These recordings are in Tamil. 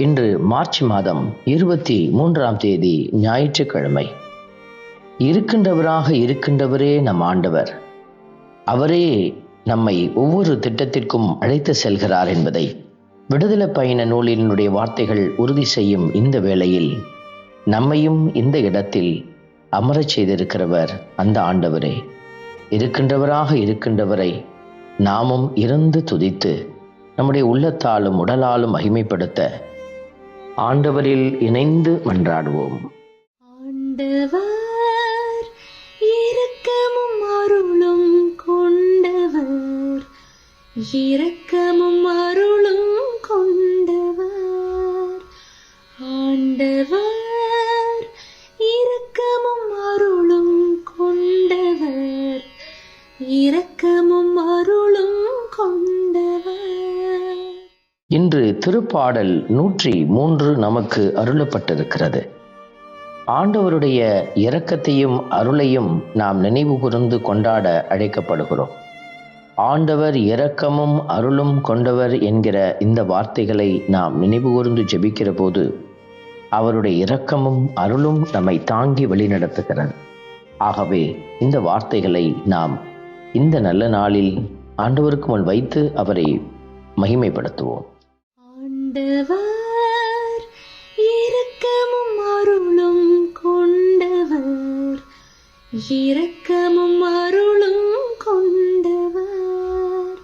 இன்று மார்ச் மாதம் இருபத்தி மூன்றாம் தேதி ஞாயிற்றுக்கிழமை. இருக்கின்றவராக இருக்கின்றவரே நம் ஆண்டவர். அவரே நம்மை ஒவ்வொரு திட்டத்திற்கும் அழைத்து செல்கிறார் என்பதை விடுதலை பயண நூலினுடைய வார்த்தைகள் உறுதி செய்யும் இந்த வேளையில் நம்மையும் இந்த இடத்தில் அமரச் செய்திருக்கிறவர் அந்த ஆண்டவரே. இருக்கின்றவராக இருக்கின்றவரை நாமும் இருந்து துதித்து நம்முடைய உள்ளத்தாலும் உடலாலும் மகிமைப்படுத்த ஆண்டவரில் இணைந்து மன்றாடுவோம். ஆண்டவர் இரக்கமும் அருளும் கொண்டவர். இரக்கமும் அருளும் திருப்பாடல் நூற்றி மூன்று நமக்கு அருளப்பட்டிருக்கிறது. ஆண்டவருடைய இரக்கத்தையும் அருளையும் நாம் நினைவு கூர்ந்து கொண்டாட அழைக்கப்படுகிறோம். ஆண்டவர் இரக்கமும் அருளும் கொண்டவர் என்கிற இந்த வார்த்தைகளை நாம் நினைவு கூர்ந்து ஜெபிக்கிற போது அவருடைய இரக்கமும் அருளும் நம்மை தாங்கி வழிநடத்துகிறது ஆகவே இந்த வார்த்தைகளை நாம் இந்த நல்ல நாளில் ஆண்டவருக்கு முன் வைத்து அவரை மகிமைப்படுத்துவோம். ஆண்டவர் இரக்கமும் அருளும் கொண்டவர். இரக்கமும் அருளும் கொண்டவர்.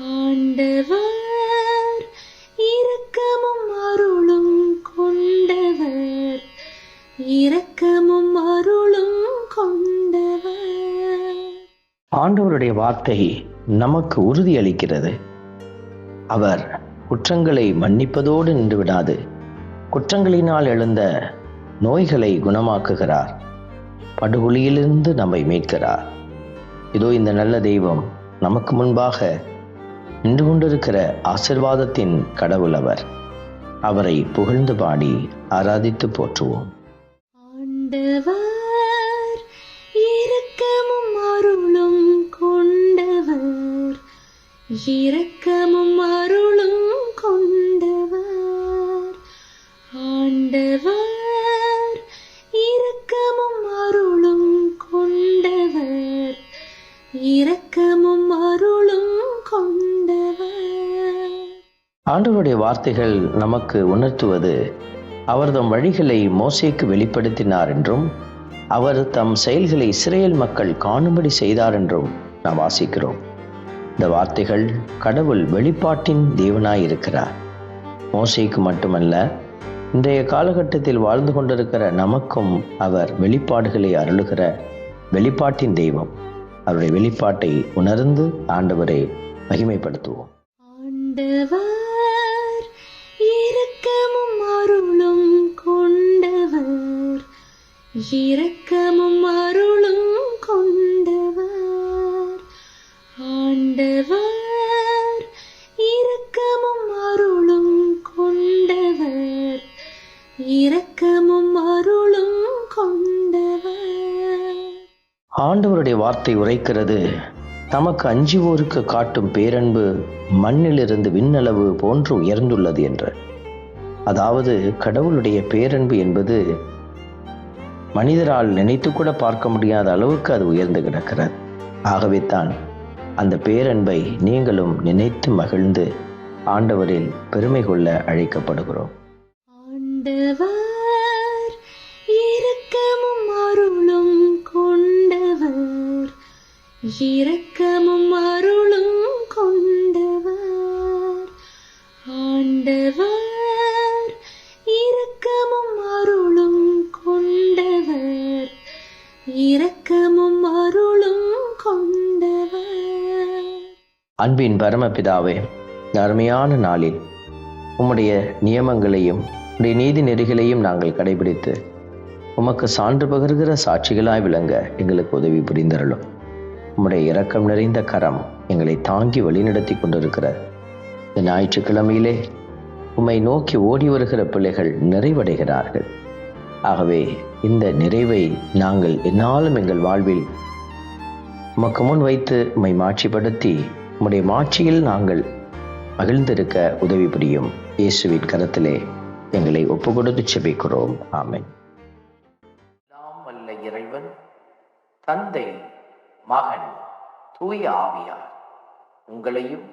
ஆண்டவர் இரக்கமும் அருளும் கொண்டவர். இரக்கமும் அருளும் கொண்டவர். ஆண்டவருடைய வார்த்தை நமக்கு உறுதியளிக்கிறது. அவர் குற்றங்களை மன்னிப்பதோடு நின்று விடாது குற்றங்களினால் எழுந்த நோய்களை குணமாக்குகிறார். படுகொலியிலிருந்து நம்மை மீட்கிறார். இதோ இந்த நல்ல தெய்வம் நமக்கு முன்பாக நின்று கொண்டிருக்கிற ஆசிர்வாதத்தின் கடவுள் அவர். அவரை புகழ்ந்து பாடி ஆராதித்து போற்றுவோம். இரக்கமும் அருளும் கொண்டவர். இறக்க ஆண்டவருடைய வார்த்தைகள் நமக்கு உணர்த்துவது அவர் தம் வழிகளை மோசைக்கு வெளிப்படுத்தினார் என்றும் அவர் தம் செயல்களை இஸ்ரேல் மக்கள் காணும்படி செய்தார் என்றும் நாம் வாசிக்கிறோம். இந்த வார்த்தைகள் கடவுள் வெளிப்பாட்டின் தேவனாய் இருக்கிறார் மோசைக்கு மட்டுமல்ல இன்றைய காலகட்டத்தில் வாழ்ந்து கொண்டிருக்கிற நமக்கும் அவர் வெளிப்பாடுகளை அருளுகிற வெளிப்பாட்டின் தெய்வம். அவருடைய வெளிப்பாட்டை உணர்ந்து ஆண்டவரை மகிமைப்படுத்துவோம். ஆண்டவர் இரக்கமும் அருளும் கொண்டவர். ஆண்டவர் இரக்கமும் அருளும் கொண்டவர். இரக்கமும் அருளும் கொண்டவர். ஆண்டவருடைய வார்த்தை உரைக்கிறது தமக்கு அஞ்சுவோருக்கு காட்டும் பேரன்பு மண்ணிலிருந்து விண்ணளவு போன்று உயர்ந்துள்ளது என்று. அதாவது கடவுளுடைய பேரன்பு என்பது மனிதரால் நினைத்து கூட பார்க்க முடியாத அளவுக்கு அது உயர்ந்து கிடக்கிறது. ஆகவே தான் அந்த பேரன்பை நீங்களும் நினைத்து மகிழ்ந்து ஆண்டவரில் பெருமை கொள்ள அழைக்கப்படுகிறோம். ஆண்டவர் இரக்கமும் அருளும் கொண்டவர். இரக்கமும் அன்பின் பரமபிதாவே அருமையான நாளில் உம்முடைய நியமங்களையும் உடைய நீதி நெறிகளையும் நாங்கள் கடைபிடித்து உமக்கு சான்று பகர்கிற சாட்சிகளாய் விளங்க எங்களுக்கு உதவி புரிந்தருளும். உம்முடைய இரக்கம் நிறைந்த கரம் எங்களை தாங்கி வழிநடத்தி கொண்டிருக்கிற இந்த ஞாயிற்றுக்கிழமையிலே உம்மை நோக்கி ஓடி வருகிற பிள்ளைகள் நிறைவடைகிறார்கள். ஆகவே இந்த நிறைவை நாங்கள் என்னாலும் எங்கள் வாழ்வில் உமக்கு முன் வைத்து உம்மை மாட்சிப்படுத்தி உம்முடைய மாட்சியில் நாங்கள் மகிழ்ந்திருக்க உதவி புரியும். இயேசுவின் கரத்திலே எங்களை ஒப்பு கொடுத்து செபிக்கிறோம். ஆமை நாம் அல்ல இறைவன் தந்தை மகன் தூய ஆவியார் உங்களையும்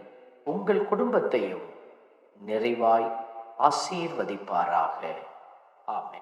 உங்கள் குடும்பத்தையும் நிறைவாய் ஆசீர்வதிப்பாராக. ஆமை